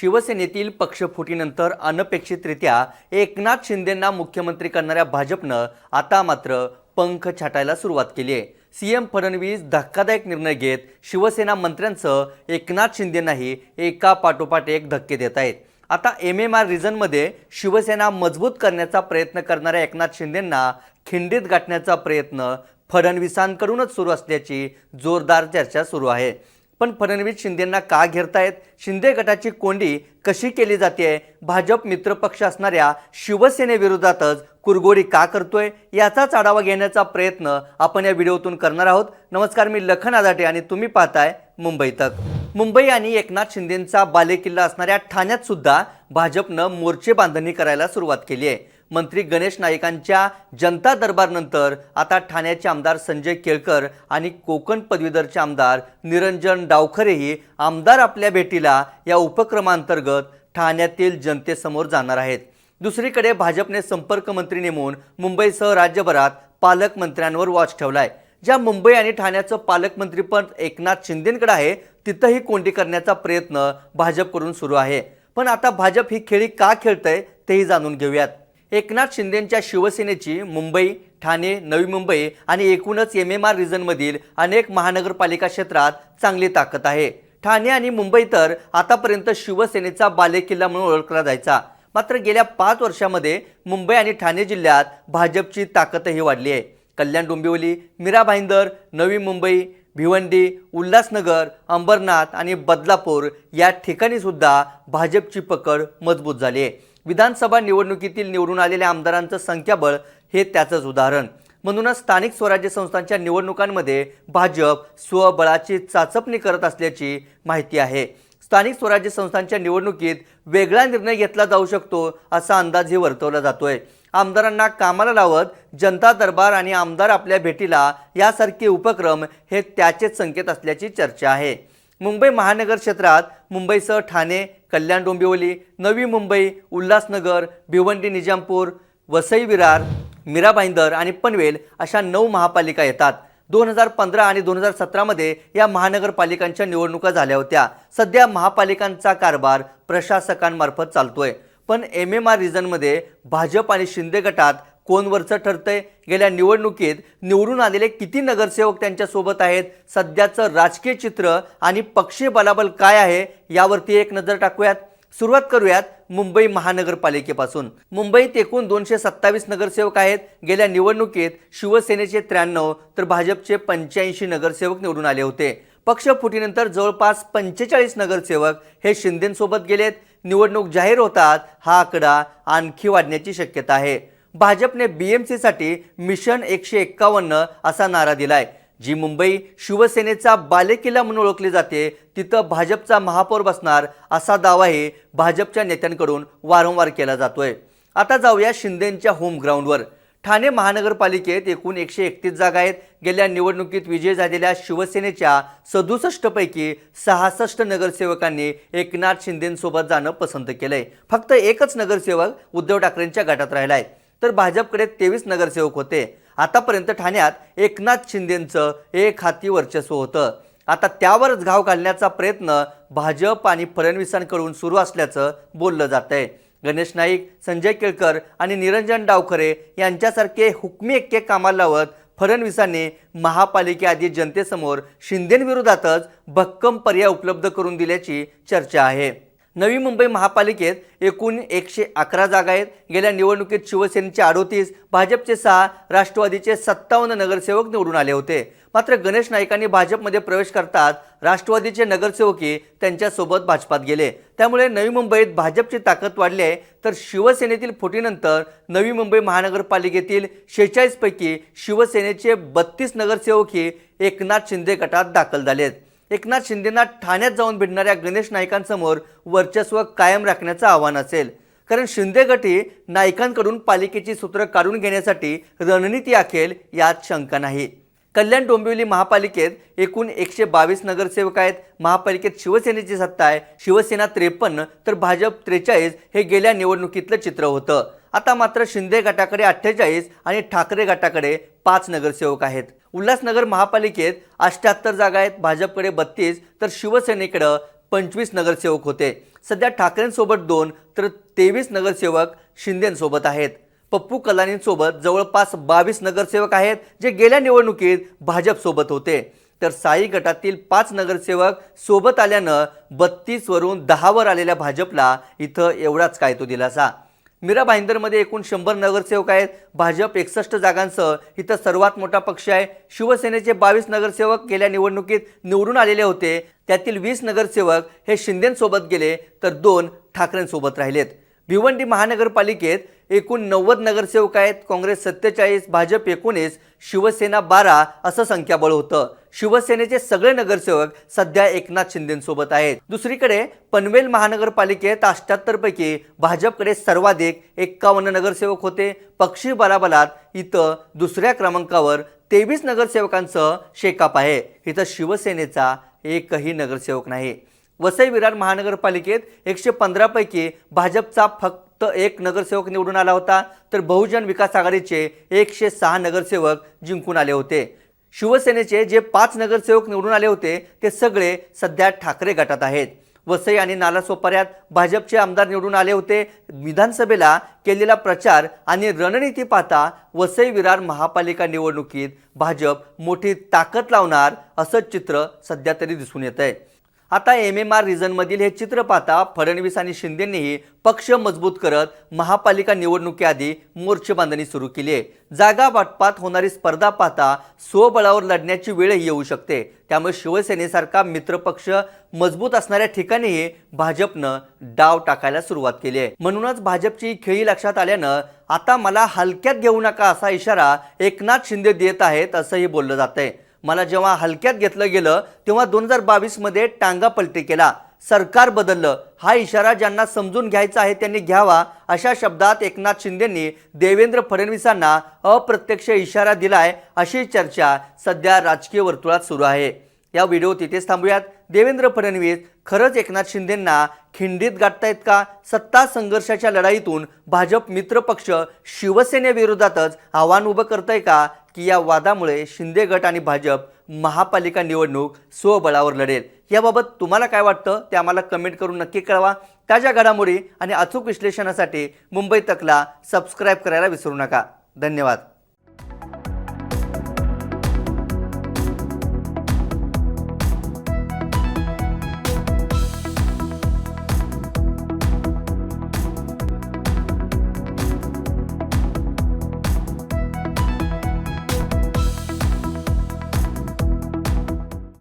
शिवसेनेतील पक्षफुटीनंतर अनपेक्षितरित्या एकनाथ शिंदेंना मुख्यमंत्री करणाऱ्या भाजपनं आता मात्र पंख छाटायला सुरुवात केली आहे. सीएम फडणवीस धक्कादायक निर्णय घेत शिवसेना मंत्र्यांसह एकनाथ शिंदेंनाही एका पाठोपाठ एक धक्के देत आहेत. आता एम एम आर रिजनमध्ये शिवसेना मजबूत करण्याचा प्रयत्न करणाऱ्या एकनाथ शिंदेंना खिंडीत गाठण्याचा प्रयत्न फडणवीसांकडूनच सुरू असल्याची जोरदार चर्चा सुरू आहे. पण फडणवीस शिंदेंना का घेरतायत? शिंदे गटाची कोंडी कशी केली जाते भाजप मित्रपक्ष असणाऱ्या शिवसेनेविरोधातच कुरगोडी का करतोय? याचाच आढावा घेण्याचा प्रयत्न आपण या व्हिडिओतून करणार आहोत. नमस्कार मी लखन आदाटे आणि तुम्ही पाहताय मुंबई तक. मुंबई आणि एकनाथ शिंदेंचा बालेकिल्ला असणाऱ्या ठाण्यात सुद्धा भाजपनं मोर्चे बांधणी करायला सुरुवात केली आहे. मंत्री गणेश नाईकांच्या जनता दरबारनंतर आता ठाण्याचे आमदार संजय केळकर आणि कोकण पदवीधरचे आमदार निरंजन डावखरेही आमदार आपल्या भेटीला या उपक्रमांतर्गत ठाण्यातील जनतेसमोर जाणार आहेत. दुसरीकडे भाजपने संपर्क मंत्री नेमून मुंबईसह राज्यभरात पालकमंत्र्यांवर वॉच ठेवलाय. ज्या मुंबई आणि ठाण्याचं पालकमंत्रीपद एकनाथ शिंदेकडे आहे तिथंही कोंडी करण्याचा प्रयत्न भाजपकडून सुरू आहे. पण आता भाजप ही खेळी का खेळतंय तेही जाणून घेऊयात. एकनाथ शिंदेंच्या शिवसेनेची मुंबई ठाणे नवी मुंबई आणि एकूणच एम एम आर रिजनमधील अनेक महानगरपालिका क्षेत्रात चांगली ताकद आहे. ठाणे आणि मुंबई तर आतापर्यंत शिवसेनेचा बालेकिल्ला म्हणून ओळखला जायचा. मात्र गेल्या पाच वर्षामध्ये मुंबई आणि ठाणे जिल्ह्यात भाजपची ताकदही वाढली आहे. कल्याण डोंबिवली मीरा भाईंदर नवी मुंबई भिवंडी उल्हासनगर अंबरनाथ आणि बदलापूर या ठिकाणी सुद्धा भाजपची पकड मजबूत झाली आहे. विधानसभा निवडणुकीतील निवडून आलेल्या आमदारांचं संख्याबळ हे त्याचंच उदाहरण. म्हणूनच स्थानिक स्वराज्य संस्थांच्या निवडणुकांमध्ये भाजप स्वबळाची चाचपणी करत असल्याची माहिती आहे. स्थानिक स्वराज्य संस्थांच्या निवडणुकीत वेगळा निर्णय घेतला जाऊ शकतो असा अंदाजही वर्तवला जातोय. आमदारांना कामाला लावत जनता दरबार आणि आमदार आपल्या भेटीला यासारखे उपक्रम हे त्याचेच संकेत असल्याची चर्चा आहे. मुंबई महानगर क्षेत्रात मुंबईसह ठाणे कल्याण डोंबिवली नवी मुंबई उल्हासनगर भिवंडी निजामपूर वसई विरार मीरा भाईंदर आणि पनवेल अशा नऊ महापालिका येतात. दोन हजार पंधरा आणि दोन हजार सतरामध्ये या महानगरपालिकांच्या निवडणुका झाल्या होत्या. सध्या महापालिकांचा कारभार प्रशासकांमार्फत चालतोय. पण एम एम आर रिजनमध्ये भाजप आणि शिंदे गटात कोणवरचं ठरतंय? गेल्या निवडणुकीत निवडून आलेले किती नगरसेवक त्यांच्यासोबत आहेत? सध्याचं राजकीय चित्र आणि पक्षीय बलाबल काय आहे? यावरती एक नजर टाकूयात. सुरुवात करूयात मुंबई महानगरपालिकेपासून. मुंबईत एकूण दोनशे सत्तावीस नगरसेवक आहेत. गेल्या निवडणुकीत शिवसेनेचे त्र्याण्णव तर भाजपचे पंच्याऐंशी नगरसेवक निवडून आले होते. पक्षफुटीनंतर जवळपास पंचेचाळीस नगरसेवक हे शिंदेंसोबत गेलेत. निवडणूक जाहीर होतात हा आकडा आणखी वाढण्याची शक्यता आहे. भाजपने बीएमसीसाठी मिशन एकशे एक्कावन्न असा नारा दिलाय. जी मुंबई शिवसेनेचा बालेकिल्ला म्हणून ओळखली जाते तिथं भाजपचा महापौर बसणार असा दावाही भाजपच्या नेत्यांकडून वारंवार केला जातोय. आता जाऊया शिंदेंच्या होम ग्राउंडवर ठाणे महानगरपालिकेत एकूण एकशे एकतीस जागा आहेत. गेल्या निवडणुकीत विजय झालेल्या शिवसेनेच्या सदुसष्टपैकी सहासष्ट नगरसेवकांनी एकनाथ शिंदेंसोबत जाणं पसंत केलंय. फक्त एकच नगरसेवक उद्धव ठाकरेंच्या गटात राहिला आहे तर भाजपकडे तेवीस नगरसेवक होते. आतापर्यंत ठाण्यात एकनाथ शिंदेंचं एक हाती वर्चस्व होतं. आता त्यावरच घाव घालण्याचा प्रयत्न भाजप आणि फडणवीसांकडून सुरू असल्याचं बोललं जात आहे गणेश नाईक संजय केळकर आणि निरंजन डावखरे यांच्यासारखे हुकमी एक्के कामाला लावत फडणवीसांनी महापालिकेआधी जनतेसमोर शिंदेंविरोधातच भक्कम पर्याय उपलब्ध करून दिल्याची चर्चा आहे. नवी मुंबई महापालिकेत एकूण एकशे अकरा जागा आहेत. गेल्या निवडणुकीत शिवसेनेचे अडोतीस भाजपचे सहा राष्ट्रवादीचे सत्तावन्न नगरसेवक निवडून आले होते. मात्र गणेश नाईकांनी भाजपमध्ये प्रवेश करतात राष्ट्रवादीचे नगरसेवकही त्यांच्यासोबत भाजपात गेले. त्यामुळे नवी मुंबईत भाजपची ताकद वाढली आहे. तर शिवसेनेतील फुटीनंतर नवी मुंबई महानगरपालिकेतील शेहेचाळीसपैकी शिवसेनेचे बत्तीस नगरसेवकही एकनाथ शिंदे गटात दाखल झालेत. एकनाथ शिंदेंना ठाण्यात जाऊन भिडणाऱ्या गणेश नाईकांसमोर वर्चस्व कायम राखण्याचं आव्हान असेल. कारण शिंदे गटी नाईकांकडून पालिकेची सूत्र काढून घेण्यासाठी रणनीती आखेल यात शंका नाही. कल्याण डोंबिवली महापालिकेत एकूण एकशे बावीस नगरसेवक आहेत. महापालिकेत शिवसेनेची सत्ता आहे. शिवसेना त्रेपन्न तर भाजप त्रेचाळीस हे गेल्या निवडणुकीतलं चित्र होतं. आता मात्र शिंदे गटाकडे अठ्ठेचाळीस आणि ठाकरे गटाकडे पाच नगरसेवक आहेत. उल्हासनगर महापालिकेत अष्ट्याहत्तर जागा आहेत. भाजपकडे बत्तीस तर शिवसेनेकडं पंचवीस नगरसेवक होते. सध्या ठाकरेंसोबत दोन तर तेवीस नगरसेवक शिंदेंसोबत आहेत. पप्पू कलानींसोबत जवळपास बावीस नगरसेवक आहेत जे गेल्या निवडणुकीत भाजपसोबत होते. तर साई गटातील पाच नगरसेवक सोबत आल्यानं बत्तीसवरून दहावर आलेल्या भाजपला इथं एवढाच काय तो दिलासा. मीरा भाईंदरमध्ये एकूण शंभर नगरसेवक आहेत. भाजप एकसष्ट जागांसह इथं सर्वात मोठा पक्ष आहे. शिवसेनेचे बावीस नगरसेवक गेल्या निवडणुकीत निवडून आलेले होते. त्यातील वीस नगरसेवक हे शिंदेंसोबत गेले तर दोन ठाकरेंसोबत राहिलेत. भिवंडी महानगरपालिकेत एकूण नव्वद नगरसेवक आहेत. काँग्रेस सत्तेचाळीस भाजप एकोणीस शिवसेना बारा असं संख्याबळ होतं. शिवसेनेचे सगळे नगरसेवक सध्या एकनाथ शिंदेसोबत आहेत. दुसरीकडे पनवेल महानगरपालिकेत अष्ट्याहत्तर पैकी भाजपकडे सर्वाधिक एक्कावन्न नगरसेवक होते. पक्षी बलाबलात इथं दुसऱ्या क्रमांकावर तेवीस नगरसेवकांसह शेकाप आहे. इथं शिवसेनेचा एकही नगरसेवक नाही. वसई विरार महानगरपालिकेत एकशे पंधरापैकी भाजपचा फक्त एक नगरसेवक निवडून आला होता. तर बहुजन विकास आघाडीचे एकशे सहा नगरसेवक जिंकून आले होते. शिवसेनेचे जे पाच नगरसेवक निवडून आले होते ते सगळे सध्या ठाकरे गटात आहेत. वसई आणि नालासोपाऱ्यात भाजपचे आमदार निवडून आले होते. विधानसभेला केलेला प्रचार आणि रणनीती पाहता वसई विरार महापालिका निवडणुकीत भाजप मोठी ताकद लावणार असं चित्र सध्या तरी दिसून येत आहे आता एम एम आर रिजनमधील हे चित्र पाहता फडणवीस आणि शिंदेंनीही पक्ष मजबूत करत महापालिका निवडणुकीआधी मोर्चे बांधणी सुरू केली आहे. जागा वाटपात होणारी स्पर्धा पाहता स्वबळावर लढण्याची वेळही येऊ शकते. त्यामुळे शिवसेनेसारखा मित्रपक्ष मजबूत असणाऱ्या ठिकाणीही भाजपनं डाव टाकायला सुरुवात केली आहे. म्हणूनच भाजपची खेळी लक्षात आल्यानं आता मला हलक्यात घेऊ नका असा इशारा एकनाथ शिंदे देत आहेत असंही बोललं जात आहे मला जेव्हा हलक्यात घेतलं गेलं तेव्हा दोन हजार बावीसमध्ये टांगा पलटी केला. सरकार बदललं. हा इशारा ज्यांना समजून घ्यायचा आहे त्यांनी घ्यावा अशा शब्दात एकनाथ शिंदेंनी देवेंद्र फडणवीसांना अप्रत्यक्ष इशारा दिलाय अशी चर्चा सध्या राजकीय वर्तुळात सुरू आहे. या व्हिडिओ तिथेच थांबूयात. देवेंद्र फडणवीस खरंच एकनाथ शिंदेंना खिंडीत गाठतायत का? सत्ता संघर्षाच्या लढाईतून भाजप मित्रपक्ष शिवसेनेविरोधातच आव्हान उभं करतंय का? की या वादामुळे शिंदे गट आणि भाजप महापालिका निवडणूक स्वबळावर लढेल. याबाबत तुम्हाला काय वाटतं? ते आम्हाला कमेंट करून नक्की कळवा. ताज्या घडामोडी आणि अचूक विश्लेषणासाठी मुंबई तकला सबस्क्राईब करायला विसरू नका. धन्यवाद.